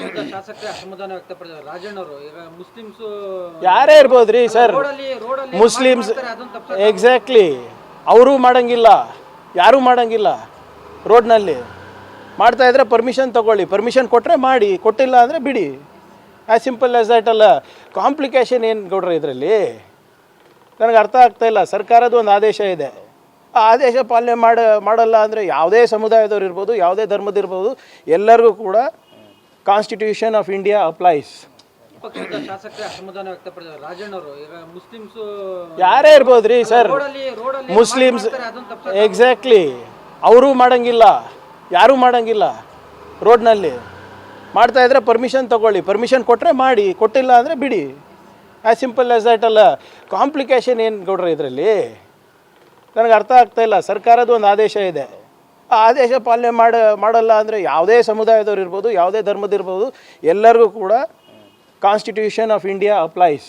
ಪಕ್ಷದ ಶಾಸಕರೇ ಅಸಮಾಧಾನ ವ್ಯಕ್ತಪಡಿಸಿದ್ದಾರೆ. ರಾಜಣ್ಣವರು ಈಗ ಮುಸ್ಲಿಮ್ಸ್ ಯಾರೇ ಇರ್ಬೋದ್ರಿ ರೀ ಸರ್? ರೋಡಲ್ಲಿ ರೋಡಲ್ಲಿ ಮುಸ್ಲಿಮ್ಸ್ ಎಕ್ಸಾಕ್ಟ್ಲಿ ಅವರು ಮಾಡಂಗಿಲ್ಲ. ಯಾರೂ ಮಾಡಂಗಿಲ್ಲ. ರೋಡ್ನಲ್ಲಿ. ಮಾಡ್ತಾ ಇದ್ರೆ ಪರ್ಮಿಷನ್ ತಗೊಳ್ಳಿ. ಪರ್ಮಿಷನ್ ಕೊಟ್ಟರೆ ಮಾಡಿ. ಕೊಟ್ಟಿಲ್ಲ ಅಂದರೆ ಬಿಡಿ. ಆ್ಯಸ್ ಸಿಂಪಲ್ ಆಸ್ ದಟ್ ಅಲ್ಲ. ಕಾಂಪ್ಲಿಕೇಶನ್ ಏನು ಗೌಡ್ರೆ ಇದರಲ್ಲಿ? ನನಗೆ ಅರ್ಥ ಆಗ್ತಾ ಇಲ್ಲ. ಸರ್ಕಾರದ ಒಂದು ಆದೇಶ ಇದೆ. ಆ ಆದೇಶ ಪಾಲನೆ ಮಾಡ ಮಾಡಲ್ಲ ಅಂದರೆ ಯಾವುದೇ ಸಮುದಾಯದವ್ರು ಇರ್ಬೋದು ಯಾವುದೇ ಧರ್ಮದಿರ್ಬೋದು ಎಲ್ಲರಿಗೂ ಕೂಡ ಕಾನ್ಸ್ಟಿಟ್ಯೂಷನ್ ಆಫ್ ಇಂಡಿಯಾ ಅಪ್ಲೈಸ್ ಪಕ್ಷದ ಶಾಸಕರೇ ಅಸಮಾಧಾನ ವ್ಯಕ್ತಪಡಿಸಿದ್ದಾರೆ. ರಾಜಣ್ಣವರು ಈಗ ಮುಸ್ಲಿಮ್ಸ್ ಯಾರೇ ಇರ್ಬೋದು ರೀ ಸರ್? ಮುಸ್ಲಿಮ್ಸ್ ಎಕ್ಸಾಕ್ಟ್ಲಿ ಅವರು ಮಾಡಂಗಿಲ್ಲ. ಯಾರೂ ಮಾಡಂಗಿಲ್ಲ ರೋಡ್ನಲ್ಲಿ. ಮಾಡ್ತಾ ಇದ್ರೆ ಪರ್ಮಿಷನ್ ತಗೊಳ್ಳಿ. ಪರ್ಮಿಷನ್ ಕೊಟ್ಟರೆ ಮಾಡಿ. ಕೊಟ್ಟಿಲ್ಲ ಅಂದರೆ ಬಿಡಿ. ಆ್ಯಸ್ ಸಿಂಪಲ್ ಆ್ಯಸ್ ದಟ್ ಅಲ್ಲ. ಕಾಂಪ್ಲಿಕೇಶನ್ ಏನು ಕೊಡ್ರಿ ಇದರಲ್ಲಿ? ನನಗೆ ಅರ್ಥ ಆಗ್ತಾ ಇಲ್ಲ. ಸರ್ಕಾರದ ಒಂದು ಆದೇಶ ಇದೆ. ಆದೇಶ ಪಾಲನೆ ಮಾಡ, ಮಾಡಲ್ಲ ಅಂದರೆ ಯಾವುದೇ ಸಮುದಾಯದವ್ರು ಇರ್ಬೋದು, ಯಾವುದೇ ಧರ್ಮದಿರ್ಬೋದು ಎಲ್ಲರಿಗೂ ಕೂಡ ಕಾನ್ಸ್ಟಿಟ್ಯೂಷನ್ ಆಫ್ ಇಂಡಿಯಾ ಅಪ್ಲೈಸ್